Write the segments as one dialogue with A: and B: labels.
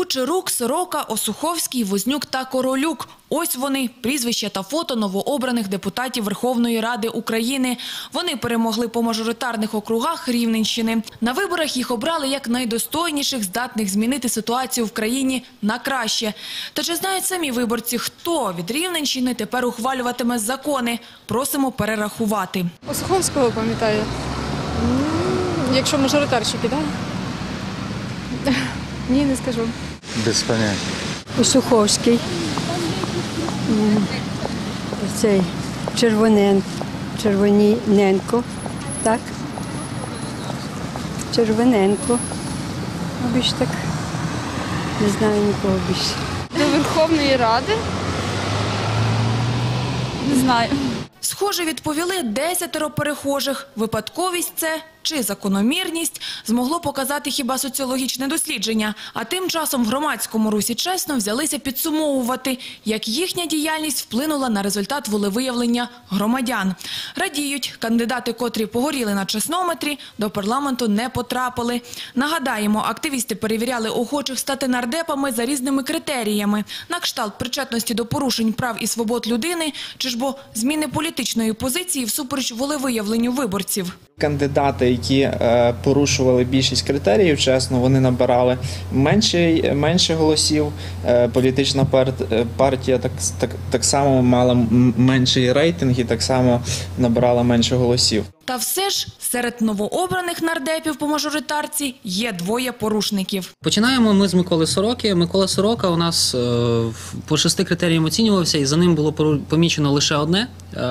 A: Кучерук, Сорока, Осуховський, Вознюк та Королюк. Ось вони, прізвища та фото новообраних депутатів Верховної Ради України. Вони перемогли по мажоритарних округах Рівненщини. На виборах їх обрали як найдостойніших, здатних змінити ситуацію в країні на краще. Та чи знають самі виборці, хто від Рівненщини тепер ухвалюватиме закони? Просимо перерахувати.
B: Осуховського пам'ятаю. Якщо мажоритарщики, так? Ні, не скажу.
C: Без поняття.
D: Суховський, цей Червонен, Червоніненко, так? Червоненко. А так не знаю нікого більше.
B: До Верховної Ради? Не знаю.
A: Схоже, відповіли десятеро перехожих. Випадковість це чи закономірність змогло показати хіба соціологічне дослідження. А тим часом в громадському русі чесно взялися підсумовувати, як їхня діяльність вплинула на результат волевиявлення громадян. Радіють, кандидати, котрі погоріли на чеснометрі, до парламенту не потрапили. Нагадаємо, активісти перевіряли охочих стати нардепами за різними критеріями. На кшталт причетності до порушень прав і свобод людини, чи ж бо зміни політичної позиції всупереч волевиявленню виборців.
E: Кандидати, які е, порушували більшість критеріїв, чесно, вони набирали менше, менше голосів. Е, політична е, партія так, так, так само мала менший рейтинг і так само набирала менше голосів.
A: Та все ж серед новообраних нардепів по мажоритарці є двоє порушників.
F: Починаємо ми з Миколи Сороки. Микола Сорока у нас е, по шести критеріям оцінювався, і за ним було помічено лише одне. Е,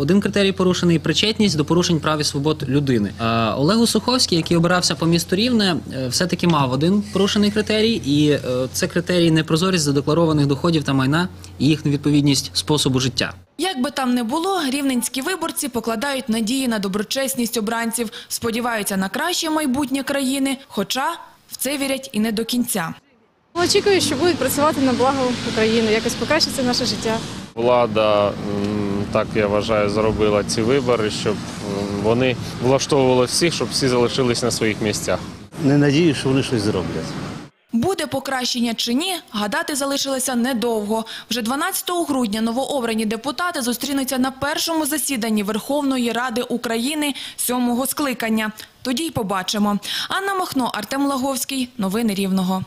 F: один критерій порушений причетність до порушень прав і свобод людини. Е, Олегу Суховський, який обирався по місту Рівне, все-таки мав один порушений критерій, і це критерій непрозорість задекларованих доходів та майна і їх невідповідність способу життя.
A: Як би там не було, рівненські виборці покладають надії на доброчесність обранців, сподіваються на краще майбутнє країни, хоча в це вірять і не до кінця.
B: Очікую, що будуть працювати на благо України, якось покращиться наше життя.
G: Влада, так я вважаю, зробила ці вибори, щоб вони влаштовували всіх, щоб всі залишились на своїх місцях.
C: Не надію, що вони щось зроблять.
A: Буде покращення чи ні, гадати залишилося недовго. Вже 12 грудня новообрані депутати зустрінуться на першому засіданні Верховної Ради України сьомого скликання. Тоді й побачимо. Анна Махно, Артем Лаговський. Новини Рівного.